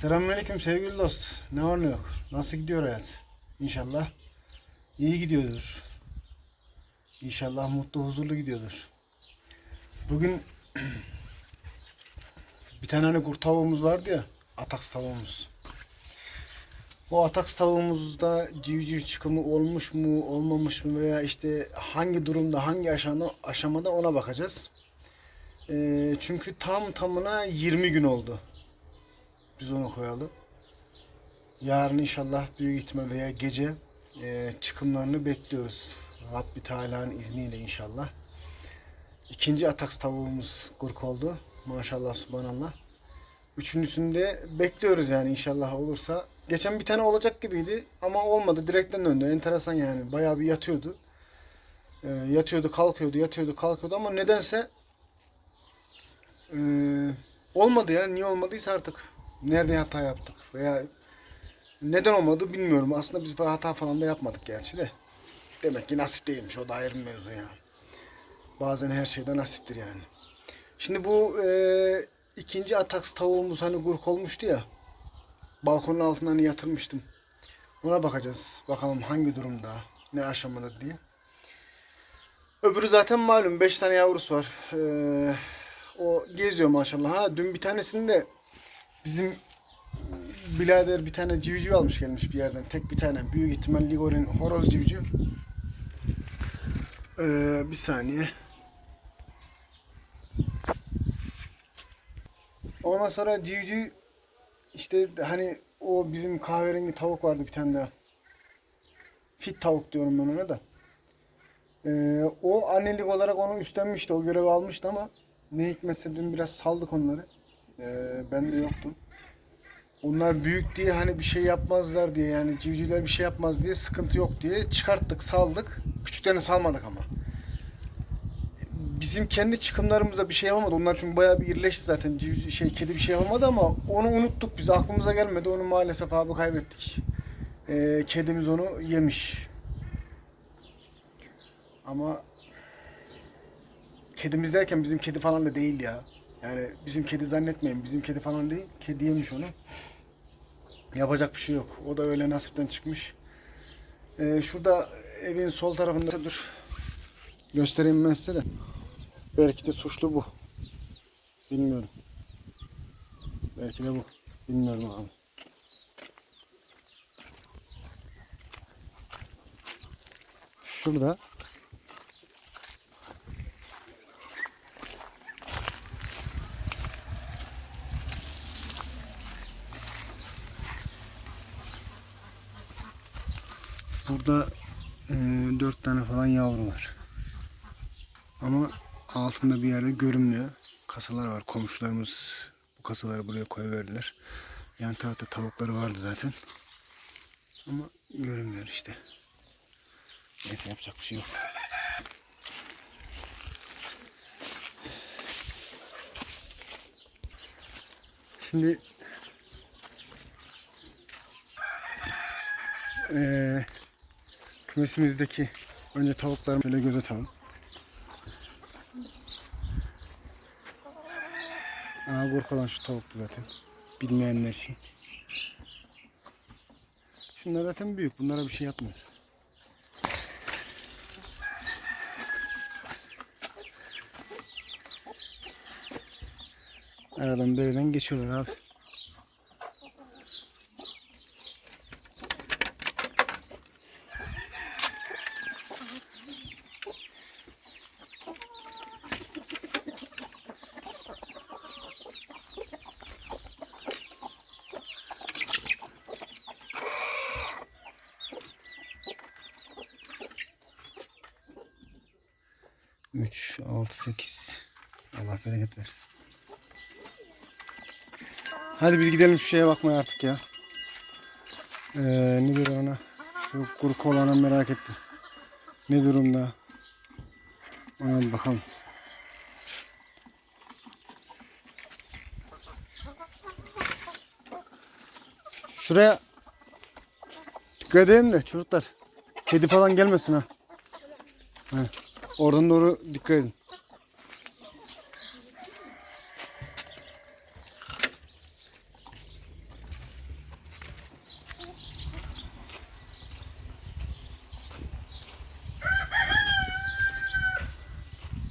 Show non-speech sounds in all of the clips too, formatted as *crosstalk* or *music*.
Selamünaleyküm sevgili dost. Ne var ne yok? Nasıl gidiyor hayat? İnşallah iyi gidiyordur. İnşallah mutlu huzurlu gidiyordur. Bugün *clears throat* bir tane hani kurt tavuğumuz vardı ya. Ataks tavuğumuz. O ataks tavuğumuzda civciv çıkımı olmuş mu olmamış mı veya işte hangi durumda hangi aşamada, aşamada ona bakacağız. Ee, çünkü tam tamına 20 gün oldu biz onu koyalım. Yarın inşallah büyük ihtimal veya gece e, çıkımlarını bekliyoruz. Rabbi Teala'nın izniyle inşallah. İkinci ataks tavuğumuz kurk oldu. Maşallah subhanallah. Üçüncüsünde bekliyoruz yani inşallah olursa. Geçen bir tane olacak gibiydi ama olmadı. Direkten döndü. Enteresan yani. Bayağı bir yatıyordu. E, yatıyordu, kalkıyordu, yatıyordu, kalkıyordu ama nedense e, olmadı ya. Niye olmadıysa artık. Nerede hata yaptık veya neden olmadı bilmiyorum. Aslında biz hata falan da yapmadık gerçi de. Demek ki nasip değilmiş. O da ayrı bir mevzu ya. Bazen her şeyde nasiptir yani. Şimdi bu e, ikinci ataks tavuğumuz hani gurk olmuştu ya. Balkonun altından yatırmıştım. Ona bakacağız. Bakalım hangi durumda, ne aşamada diye. Öbürü zaten malum 5 tane yavrusu var. Ee, o geziyor maşallah. Ha dün bir tanesini de bizim birader bir tane civciv almış gelmiş bir yerden. Tek bir tane. Büyük ihtimal Ligor'un horoz civciv. Ee, bir saniye. Ondan sonra civciv işte hani o bizim kahverengi tavuk vardı bir tane daha. Fit tavuk diyorum ben ona da. Ee, o annelik olarak onu üstlenmişti. O görevi almıştı ama ne hikmetse dün biraz saldık onları. Ee, ben de yoktum. Onlar büyük diye hani bir şey yapmazlar diye yani civcivler bir şey yapmaz diye sıkıntı yok diye çıkarttık saldık. Küçüklerini salmadık ama. Bizim kendi çıkımlarımıza bir şey yapamadı. Onlar çünkü bayağı bir irileşti zaten. Civciv, şey kedi bir şey yapamadı ama onu unuttuk biz. Aklımıza gelmedi. Onu maalesef abi kaybettik. Ee, kedimiz onu yemiş. Ama kedimiz derken bizim kedi falan da değil ya. Yani bizim kedi zannetmeyin. Bizim kedi falan değil. Kedi yemiş onu. Yapacak bir şey yok. O da öyle nasipten çıkmış. Ee, şurada evin sol tarafında dur. Göstereyim ben size de. Belki de suçlu bu. Bilmiyorum. Belki de bu. Bilmiyorum abi. Şurada Burada e, tane falan yavru var. Ama altında bir yerde görünmüyor. Kasalar var. Komşularımız bu kasaları buraya koyuverdiler. Yan tarafta tavukları vardı zaten. Ama görünmüyor işte. Neyse yapacak bir şey yok. Şimdi eee kümesimizdeki önce tavukları şöyle göz atalım. Aa kork olan şu tavuktu zaten. Bilmeyenler için. Şunlar zaten büyük. Bunlara bir şey yapmıyoruz. Aradan beriden geçiyorlar abi. Üç, altı, sekiz. Allah bereket versin. Hadi biz gidelim şu şeye bakmaya artık ya. Ee, ne diyor ona? Şu kuru kolana merak ettim. Ne durumda? Ona bir bakalım. Şuraya dikkat edelim de çocuklar. Kedi falan gelmesin ha. He. Oradan doğru dikkat edin.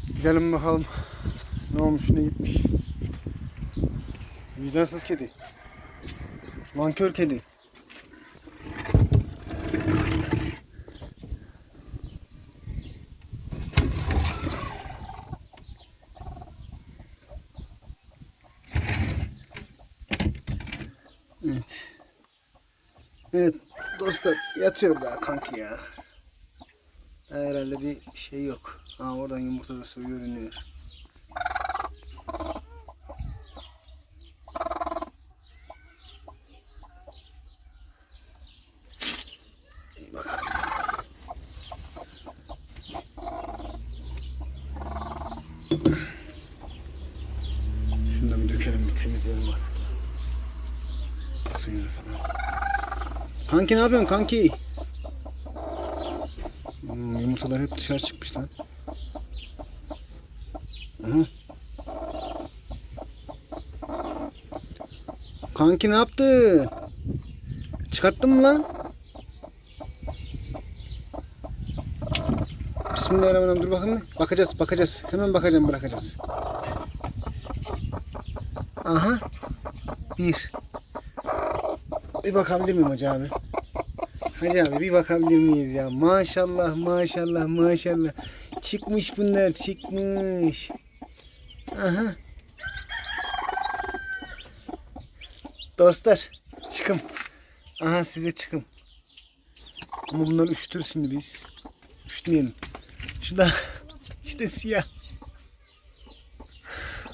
Gidelim bakalım ne olmuş ne gitmiş. Vicdansız kedi. Mankör kedi. Evet dostlar yatıyor daha kanki ya. Herhalde bir şey yok. Ha oradan yumurta da su görünüyor. Bakalım. Şunu da bir dökelim bir temizleyelim artık. Suyunu falan. Kanki ne yapıyorsun kanki? Hmm, yumurtalar hep dışarı çıkmış lan. Aha. Kanki ne yaptın? Çıkarttın mı lan? Bismillahirrahmanirrahim. Dur bakayım. Bakacağız, bakacağız. Hemen bakacağım, bırakacağız. Aha. Bir. Bir bakabilir miyim hacı abi? Hacı abi bir bakabilir miyiz ya? Maşallah maşallah maşallah. Çıkmış bunlar çıkmış. Aha. Dostlar çıkım. Aha size çıkım. Ama bunları üşütür şimdi biz. Üşütmeyelim. Şu da *laughs* işte siyah.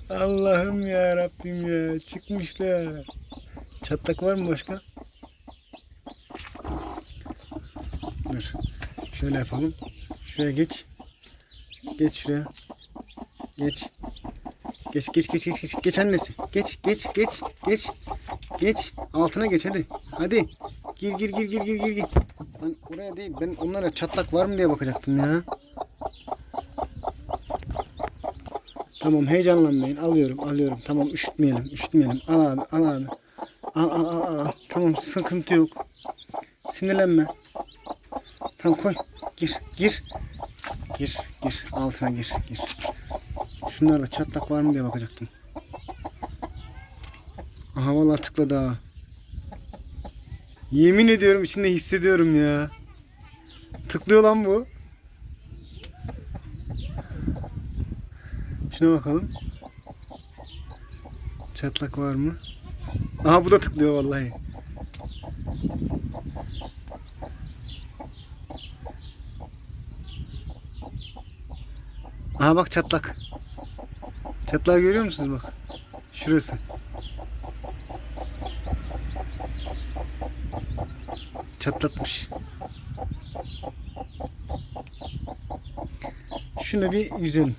Allah'ım ya Rabbim ya çıkmışlar. Çatlak var mı başka? Şöyle yapalım. Şuraya geç. Geç şuraya. Geç. Geç geç geç geç geç. Geç annesi. Geç geç geç geç. Geç. Altına geç hadi. Hadi. Gir gir gir gir gir gir gir. Oraya değil. Ben onlara çatlak var mı diye bakacaktım ya. Tamam heyecanlanmayın. Alıyorum alıyorum. Tamam üşütmeyelim üşütmeyelim. Al abi al abi. Al al al al. Tamam sıkıntı yok. Sinirlenme. Tamam koy. Gir gir. Gir gir. Altına gir gir. Şunlarda çatlak var mı diye bakacaktım. Aha vallahi tıkladı ha. Yemin ediyorum içinde hissediyorum ya. Tıklıyor lan bu. Şuna bakalım. Çatlak var mı? Aha bu da tıklıyor vallahi. Aha bak çatlak. Çatlağı görüyor musunuz bak? Şurası. Çatlatmış. Şuna bir yüzelim.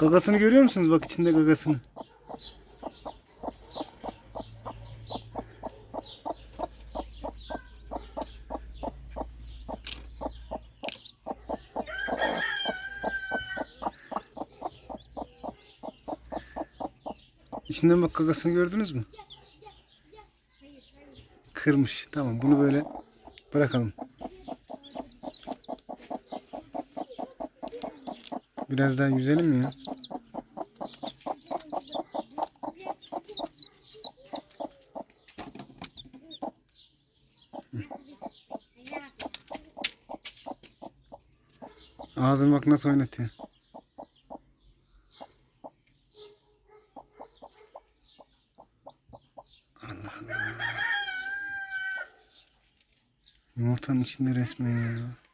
Gagasını görüyor musunuz? Bak içinde gagasını. İçinden bak gagasını gördünüz mü? Kırmış. Tamam bunu böyle bırakalım. Biraz daha yüzelim ya? Ağzını bak nasıl oynatıyor. Allah Allah. Yumurtanın içinde resmen ya.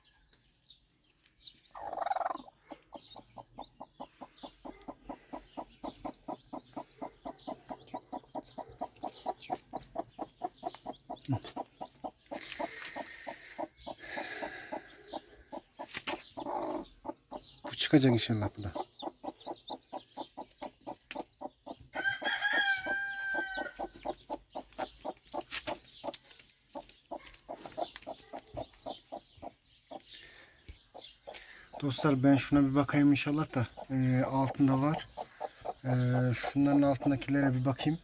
çıkacak inşallah bu da. Dostlar ben şuna bir bakayım inşallah da e, altında var. E, şunların altındakilere bir bakayım.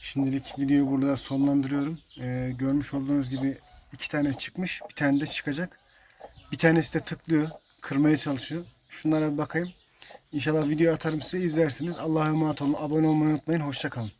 Şimdilik videoyu burada sonlandırıyorum. E, görmüş olduğunuz gibi iki tane çıkmış. Bir tane de çıkacak. Bir tanesi de tıklıyor. Kırmaya çalışıyor. Şunlara bir bakayım. İnşallah video atarım size izlersiniz. Allah'a emanet olun. Abone olmayı unutmayın. Hoşçakalın.